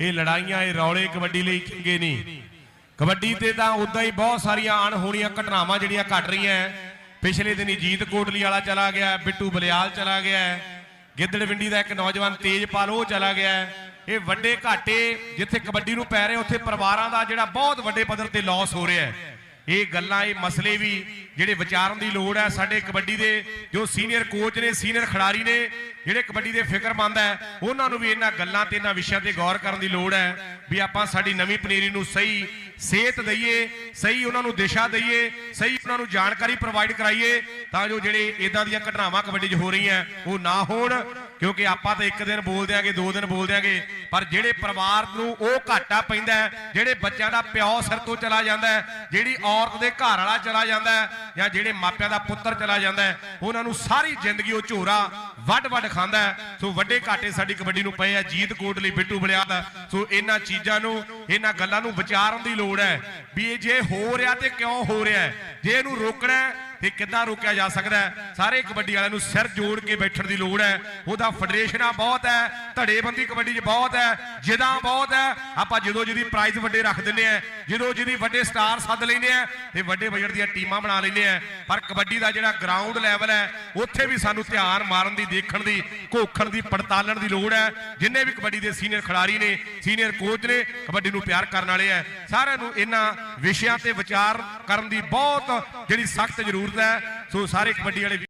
ਇਹ ਲੜਾਈਆਂ, ਇਹ ਰੌਲੇ ਕਬੱਡੀ ਲਈ ਚੰਗੇ ਨਹੀਂ। ਕਬੱਡੀ ਤੇ ਤਾਂ ਉਦਾਂ ਹੀ ਬਹੁਤ ਸਾਰੀਆਂ ਅਣਹੋਣੀਆਂ ਘਟਨਾਵਾਂ ਜਿਹੜੀਆਂ ਘਟ ਰਹੀਆਂ ਪਿਛਲੇ ਦਿਨੀ ਜੀਤ ਕੋਟਲੀ ਵਾਲਾ ਚਲਾ ਗਿਆ, ਬਿੱਟੂ ਬਲਿਆਲ ਚਲਾ ਗਿਆ ਗਿੱਦੜਵਿੰਡੀ ਦਾ ਇੱਕ ਨੌਜਵਾਨ ਤੇਜਪਾਲ ਉਹ ਚਲਾ ਗਿਆ ਇਹ ਵੱਡੇ ਘਾਟੇ ਜਿੱਥੇ ਕਬੱਡੀ ਨੂੰ ਪੈ ਰਹੇ, ਉੱਥੇ ਪਰਿਵਾਰਾਂ ਦਾ ਜਿਹੜਾ ਬਹੁਤ ਵੱਡੇ ਪੱਧਰ ਤੇ ਲਾਸ ਹੋ ਰਿਹਾ ਹੈ ਇਹ ਗੱਲਾਂ, ਇਹ ਮਸਲੇ ਵੀ ਜਿਹੜੇ ਵਿਚਾਰਨ ਦੀ ਲੋੜ ਹੈ, ਸਾਡੇ ਕਬੱਡੀ ਦੇ ਜੋ ਸੀਨੀਅਰ ਕੋਚ ਨੇ, ਸੀਨੀਅਰ ਖਿਡਾਰੀ ਨੇ, ਜਿਹੜੇ ਕਬੱਡੀ ਦੇ ਫਿਕਰਮੰਦ ਹੈ, ਉਹਨਾਂ ਨੂੰ ਵੀ ਇਹਨਾਂ ਗੱਲਾਂ ਤੇ, ਇਹਨਾਂ ਵਿਸ਼ਿਆਂ ਤੇ ਗੌਰ ਕਰਨ ਦੀ ਲੋੜ ਹੈ ਵੀ ਆਪਾਂ ਸਾਡੀ ਨਵੀਂ ਪਨੀਰੀ ਨੂੰ ਸਹੀ ਸੇਧ ਦਈਏ, ਸਹੀ ਉਹਨਾਂ ਨੂੰ ਦਿਸ਼ਾ ਦਈਏ, ਸਹੀ ਉਹਨਾਂ ਨੂੰ ਜਾਣਕਾਰੀ ਪ੍ਰੋਵਾਈਡ ਕਰਾਈਏ, ਤਾਂ ਜੋ ਜਿਹੜੇ ਇਦਾਂ ਦੀਆਂ ਘਟਨਾਵਾਂ ਕਬੱਡੀ 'ਚ ਹੋ ਰਹੀਆਂ, ਉਹ ਨਾ ਹੋਣ। ਕਿਉਂਕਿ ਆਪਾਂ ਤਾਂ ਇੱਕ ਦਿਨ ਬੋਲ ਦਿਆਂਗੇ ਦੋ ਦਿਨ ਬੋਲ ਦਿਆਂਗੇ ਪਰ ਜਿਹੜੇ ਪਰਿਵਾਰ ਨੂੰ ਉਹ ਘਾਟਾ ਪੈਂਦਾ ਜਿਹੜੇ ਬੱਚਿਆਂ ਦਾ ਪਿਓ ਸਿਰ ਤੋਂ ਚਲਾ ਜਾਂਦਾ ਜਿਹੜੀ ਔਰਤ ਦੇ ਘਰ ਵਾਲਾ ਚਲਾ ਜਾਂਦਾ ਜਾਂ ਜਿਹੜੇ ਮਾਪਿਆਂ ਦਾ ਪੁੱਤਰ ਚਲਾ ਜਾਂਦਾ ਉਹਨਾਂ ਨੂੰ ਸਾਰੀ ਜ਼ਿੰਦਗੀ ਉਹ ਝੋਰਾ ਵੱਡ ਵੱਡ ਖਾਂਦਾ ਸੋ ਵੱਡੇ ਘਾਟੇ ਸਾਡੀ ਕਬੱਡੀ ਨੂੰ ਪਏ ਆ, ਜੀਤ ਕੋਟ ਲਈ ਬਿੱਟੂ ਬਲਿਆ ਸੋ ਇਹਨਾਂ ਚੀਜ਼ਾਂ ਨੂੰ, ਇਹਨਾਂ ਗੱਲਾਂ ਨੂੰ ਵਿਚਾਰਨ ਦੀ ਲੋੜ ਹੈ, ਵੀ ਇਹ ਜੇ ਹੋ ਰਿਹਾ ਤੇ ਕਿਉਂ ਹੋ ਰਿਹਾ ਜੇ ਇਹਨੂੰ ਰੋਕਣਾ ਤੇ ਕਿੱਦਾਂ ਰੋਕਿਆ ਜਾ ਸਕਦਾ ਹੈ? ਸਾਰੇ ਕਬੱਡੀ ਵਾਲਿਆਂ ਨੂੰ ਸਿਰ ਜੋੜ ਕੇ ਬੈਠਣ ਦੀ ਲੋੜ ਹੈ। ਉਹਦਾ ਫੈਡਰੇਸ਼ਨਾਂ ਬਹੁਤ ਹੈ, ਧੜੇਬੰਦੀ ਕਬੱਡੀ 'ਚ ਬਹੁਤ ਹੈ, ਜਿਦਾਂ ਬਹੁਤ ਹੈ। ਆਪਾਂ ਜਦੋਂ ਜਿਹਦੀ ਪ੍ਰਾਈਜ਼ ਵੱਡੇ ਰੱਖ ਦਿੰਦੇ ਆ ਜਦੋਂ ਜਿਹਦੀ ਵੱਡੇ ਸਟਾਰ ਸੱਦ ਲੈਂਦੇ ਆ ਤੇ ਵੱਡੇ ਬਜਟ ਦੀਆਂ ਟੀਮਾਂ ਬਣਾ ਲੈਂਦੇ ਆ ਪਰ ਕਬੱਡੀ ਦਾ ਜਿਹੜਾ ਗਰਾਊਂਡ ਲੈਵਲ ਹੈ, ਉੱਥੇ ਵੀ ਸਾਨੂੰ ਧਿਆਨ ਮਾਰਨ ਦੀ, ਦੇਖਣ ਦੀ, ਘੋਖਣ ਦੀ, ਪੜਤਾਲਣ ਦੀ ਲੋੜ ਹੈ। ਜਿੰਨੇ ਵੀ ਕਬੱਡੀ ਦੇ ਸੀਨੀਅਰ ਖਿਡਾਰੀ ਨੇ ਸੀਨੀਅਰ ਕੋਚ ਨੇ ਕਬੱਡੀ ਨੂੰ ਪਿਆਰ ਕਰਨ ਵਾਲੇ ਆ ਸਾਰਿਆਂ ਨੂੰ ਇਹਨਾਂ ਵਿਸ਼ਿਆਂ ਤੇ ਵਿਚਾਰ ਕਰਨ ਦੀ ਬਹੁਤ ਜਿਹੜੀ ਸਖਤ ਜ਼ਰੂਰ ਜ਼ਰੂਰਤ ਹੈ। ਸੋ ਸਾਰੇ ਕਬੱਡੀ ਵਾਲੇ